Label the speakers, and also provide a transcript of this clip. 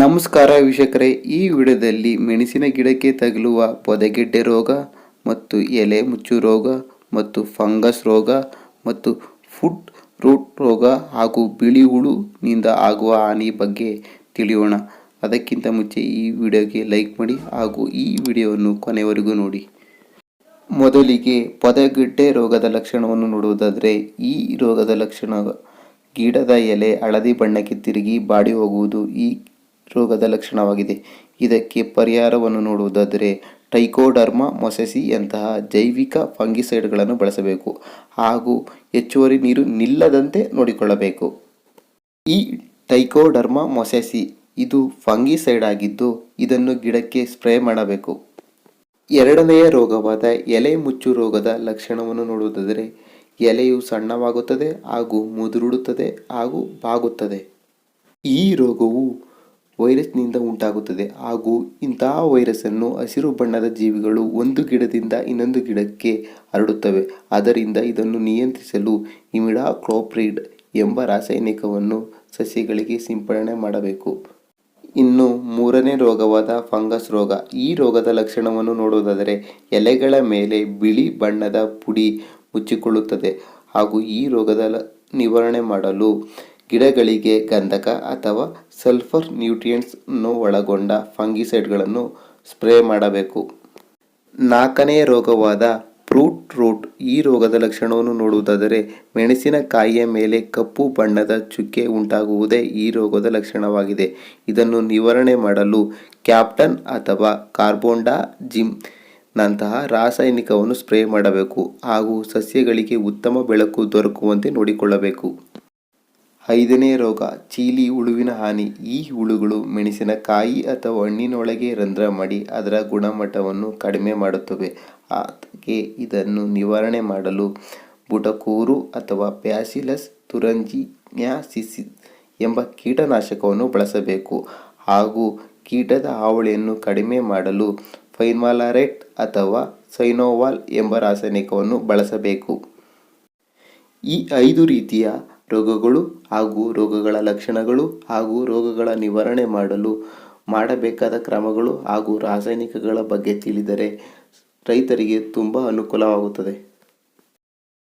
Speaker 1: ನಮಸ್ಕಾರ ವೀಕ್ಷಕರೇ, ಈ ವಿಡಿಯೋದಲ್ಲಿ ಮೆಣಸಿನ ಗಿಡಕ್ಕೆ ತಗಲುವ ಪೊದೆಗೆಡ್ಡೆ ರೋಗ ಮತ್ತು ಎಲೆ ಮುಚ್ಚು ರೋಗ ಮತ್ತು ಫಂಗಸ್ ರೋಗ ಮತ್ತು ಫುಟ್ ರೂಟ್ ರೋಗ ಹಾಗೂ ಬಿಳಿ ಹುಳುನಿಂದ ಆಗುವ ಹಾನಿ ಬಗ್ಗೆ ತಿಳಿಯೋಣ. ಅದಕ್ಕಿಂತ ಮುಂಚೆ ಈ ವಿಡಿಯೋಗೆ ಲೈಕ್ ಮಾಡಿ ಹಾಗೂ ಈ ವಿಡಿಯೋವನ್ನು ಕೊನೆವರೆಗೂ ನೋಡಿ. ಮೊದಲಿಗೆ ಪೊದೆಗೆಡ್ಡೆ ರೋಗದ ಲಕ್ಷಣವನ್ನು ನೋಡುವುದಾದರೆ, ಈ ರೋಗದ ಲಕ್ಷಣ ಗಿಡದ ಎಲೆ ಹಳದಿ ಬಣ್ಣಕ್ಕೆ ತಿರುಗಿ ಬಾಡಿ ಹೋಗುವುದು, ಈ ರೋಗದ ಲಕ್ಷಣವಾಗಿದೆ. ಇದಕ್ಕೆ ಪರಿಹಾರವನ್ನು ನೋಡುವುದಾದರೆ ಟೈಕೋಡರ್ಮ ಮೊಸೆಸಿಯಂತಹ ಜೈವಿಕ ಫಂಗಿಸೈಡ್ಗಳನ್ನು ಬಳಸಬೇಕು. ಹಾಗೂ ಹೆಚ್ಚುವರಿ ನೀರು ನಿಲ್ಲದಂತೆ ನೋಡಿಕೊಳ್ಳಬೇಕು. ಈ ಟೈಕೋಡರ್ಮ ಮೊಸೆಸಿ ಇದು ಫಂಗಿಸೈಡ್ ಆಗಿದ್ದು ಇದನ್ನು ಗಿಡಕ್ಕೆ ಸ್ಪ್ರೇ ಮಾಡಬೇಕು. ಎರಡನೆಯ ರೋಗವಾದ ಎಲೆ ಮುಚ್ಚು ರೋಗದ ಲಕ್ಷಣವನ್ನು ನೋಡುವುದಾದರೆ ಎಲೆಯು ಸಣ್ಣವಾಗುತ್ತದೆ ಹಾಗೂ ಮುದುರುಡುತ್ತದೆ ಹಾಗೂ ಬಾಗುತ್ತದೆ. ಈ ರೋಗವು ವೈರಸ್ನಿಂದ ಉಂಟಾಗುತ್ತದೆ. ಹಾಗೂ ಇಂತಹ ವೈರಸ್ಸನ್ನು ಹಸಿರು ಬಣ್ಣದ ಜೀವಿಗಳು ಒಂದು ಗಿಡದಿಂದ ಇನ್ನೊಂದು ಗಿಡಕ್ಕೆ ಹರಡುತ್ತವೆ. ಆದ್ದರಿಂದ ಇದನ್ನು ನಿಯಂತ್ರಿಸಲು ಇಮಿಡಾಕ್ಲೋಪ್ರಿಡ್ ಎಂಬ ರಾಸಾಯನಿಕವನ್ನು ಸಸ್ಯಗಳಿಗೆ ಸಿಂಪಡಣೆ ಮಾಡಬೇಕು. ಇನ್ನು ಮೂರನೇ ರೋಗವಾದ ಫಂಗಸ್ ರೋಗ. ಈ ರೋಗದ ಲಕ್ಷಣವನ್ನು ನೋಡುವುದಾದರೆ ಎಲೆಗಳ ಮೇಲೆ ಬಿಳಿ ಬಣ್ಣದ ಪುಡಿ ಮುಚ್ಚಿಕೊಳ್ಳುತ್ತದೆ ಹಾಗೂ ಈ ರೋಗದ ನಿವಾರಣೆ ಮಾಡಲು ಗಿಡಗಳಿಗೆ ಗಂಧಕ ಅಥವಾ ಸಲ್ಫರ್ ನ್ಯೂಟ್ರಿಯೆಂಟ್ಸನ್ನು ಒಳಗೊಂಡ ಫಂಗಿಸೈಡ್ಗಳನ್ನು ಸ್ಪ್ರೇ ಮಾಡಬೇಕು. ನಾಲ್ಕನೆಯ ರೋಗವಾದ ಫ್ರೂಟ್ ರೂಟ್ ಈ ರೋಗದ ಲಕ್ಷಣವನ್ನು ನೋಡುವುದಾದರೆ ಮೆಣಸಿನಕಾಯಿಯ ಮೇಲೆ ಕಪ್ಪು ಬಣ್ಣದ ಚುಕ್ಕೆ ಉಂಟಾಗುವುದೇ ಈ ರೋಗದ ಲಕ್ಷಣವಾಗಿದೆ. ಇದನ್ನು ನಿವಾರಣೆ ಮಾಡಲು ಕ್ಯಾಪ್ಟನ್ ಅಥವಾ ಕಾರ್ಬೋಂಡಾ ಜಿಮ್ ನಂತಹ ರಾಸಾಯನಿಕವನ್ನು ಸ್ಪ್ರೇ ಮಾಡಬೇಕು ಹಾಗೂ ಸಸ್ಯಗಳಿಗೆ ಉತ್ತಮ ಬೆಳಕು ದೊರಕುವಂತೆ ನೋಡಿಕೊಳ್ಳಬೇಕು. ಐದನೇ ರೋಗ, ಚೀಲಿ ಹುಳುವಿನ ಹಾನಿ. ಈ ಹುಳುಗಳು ಮೆಣಸಿನಕಾಯಿ ಅಥವಾ ಹಣ್ಣಿನೊಳಗೆ ರಂಧ್ರ ಮಾಡಿ ಅದರ ಗುಣಮಟ್ಟವನ್ನು ಕಡಿಮೆ ಮಾಡುತ್ತವೆ. ಅದಕ್ಕೆ ಇದನ್ನು ನಿವಾರಣೆ ಮಾಡಲು ಬುಟಕೂರು ಅಥವಾ ಪ್ಯಾಸಿಲಸ್ ತುರಂಜಿನ್ಯಾಸಿಸ್ ಎಂಬ ಕೀಟನಾಶಕವನ್ನು ಬಳಸಬೇಕು. ಹಾಗೂ ಕೀಟದ ಹಾವಳಿಯನ್ನು ಕಡಿಮೆ ಮಾಡಲು ಫೈನ್ಮಾಲಾರೆಟ್ ಅಥವಾ ಸೈನೋವಾಲ್ ಎಂಬ ರಾಸಾಯನಿಕವನ್ನು ಬಳಸಬೇಕು. ಈ ಐದು ರೀತಿಯ ರೋಗಗಳು ಹಾಗೂ ರೋಗಗಳ ಲಕ್ಷಣಗಳು ಹಾಗೂ ರೋಗಗಳ ನಿವಾರಣೆ ಮಾಡಲು ಮಾಡಬೇಕಾದ ಕ್ರಮಗಳು ಹಾಗೂ ರಾಸಾಯನಿಕಗಳ ಬಗ್ಗೆ ತಿಳಿದರೆ ರೈತರಿಗೆ ತುಂಬ ಅನುಕೂಲವಾಗುತ್ತದೆ.